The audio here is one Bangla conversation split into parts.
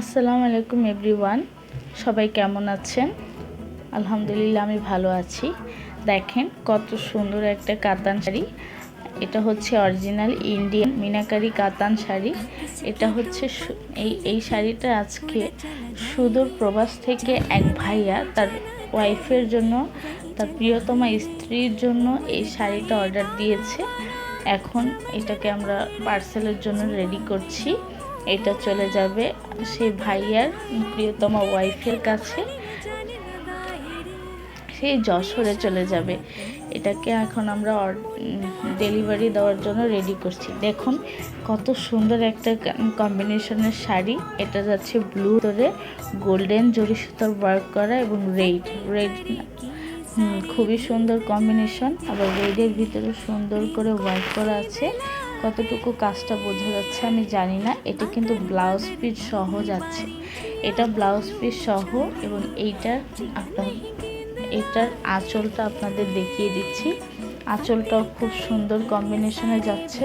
আসসালামু আলাইকুম এভরিওয়ান, সবাই কেমন আছেন? আলহামদুলিল্লাহ, আমি ভালো আছি। দেখেন কত সুন্দর একটা কাতান শাড়ি। এটা হচ্ছে অরিজিনাল ইন্ডিয়ান মিনাকারি কাতান শাড়ি। এটা হচ্ছে এই এই শাড়িটা আজকে সুদূর প্রবাস থেকে এক ভাইয়া তার ওয়াইফের জন্য, তার প্রিয়তমা স্ত্রীর জন্য এই শাড়িটা অর্ডার দিয়েছে। এখন এটাকে আমরা পার্সেলের জন্য রেডি করছি। এটা চলে যাবে সেই ভাইয়ার প্রিয়তমা ওয়াইফের কাছে। সেই যশোরে চলে যাবে। এটাকে এখন আমরা ডেলিভারি দেওয়ার জন্য রেডি করছি। দেখুন কত সুন্দর একটা কম্বিনেশনের শাড়ি। এটা যাচ্ছে ব্লু ধরে গোল্ডেন জরি সুতার ওয়ার্ক করা এবং রেড রেড খুবই সুন্দর কম্বিনেশন আবার রেডের ভিতরে সুন্দর করে ওয়ার্ক করা আছে। কতটুকু কাজটা বোঝা যাচ্ছে আমি জানি না। এটা কিন্তু ব্লাউজ পিস সহ যাচ্ছে। এটা ব্লাউজ পিস সহ এবং এইটার আপনার এটার আঁচলটা আপনাদের দেখিয়ে দিচ্ছি। আঁচলটাও খুব সুন্দর কম্বিনেশনে যাচ্ছে।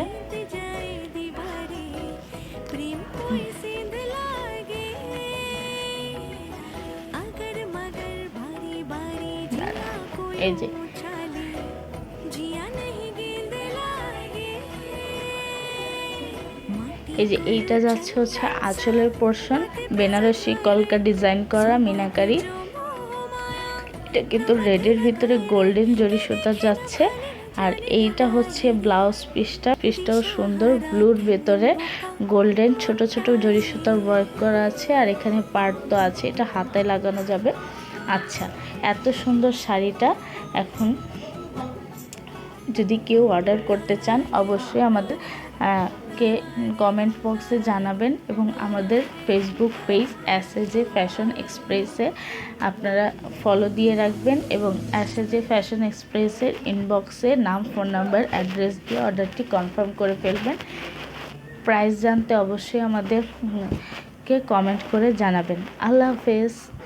এই যে এই যে এইটা যাচ্ছে হচ্ছে আঁচলের পোর্শন বেনারসি, কলকা ডিজাইন করা, মিনাকারি। এটা কিন্তু রেডের ভিতরে গোল্ডেন জরি সুতা যাচ্ছে। আর এইটা হচ্ছে ব্লাউজ পিসটা পিসটাও সুন্দর ব্লুর ভেতরে গোল্ডেন ছোট ছোট জরি সুতার ওয়ার্ক করা আছে। আর এখানে পার্ট তো আছে, এটা হাতে লাগানো যাবে। আচ্ছা এত সুন্দর শাড়িটা এখন যদি কেউ অর্ডার করতে চান, অবশ্যই আমাদের আহ, কে কমেন্ট বক্সে জানাবেন এবং আমাদের ফেসবুক পেজ অ্যাসেজে ফ্যাশন এক্সপ্রেসে আপনারা ফলো দিয়ে রাখবেন এবং অ্যাসেজে ফ্যাশন এক্সপ্রেসের ইনবক্সে নাম ফোন নাম্বার অ্যাড্রেস দিয়ে অর্ডারটি কনফার্ম করে ফেলবেন। প্রাইস জানতে অবশ্যই আমাদের কে কমেন্ট করে জানাবেন। আল্লাহ হাফেজ।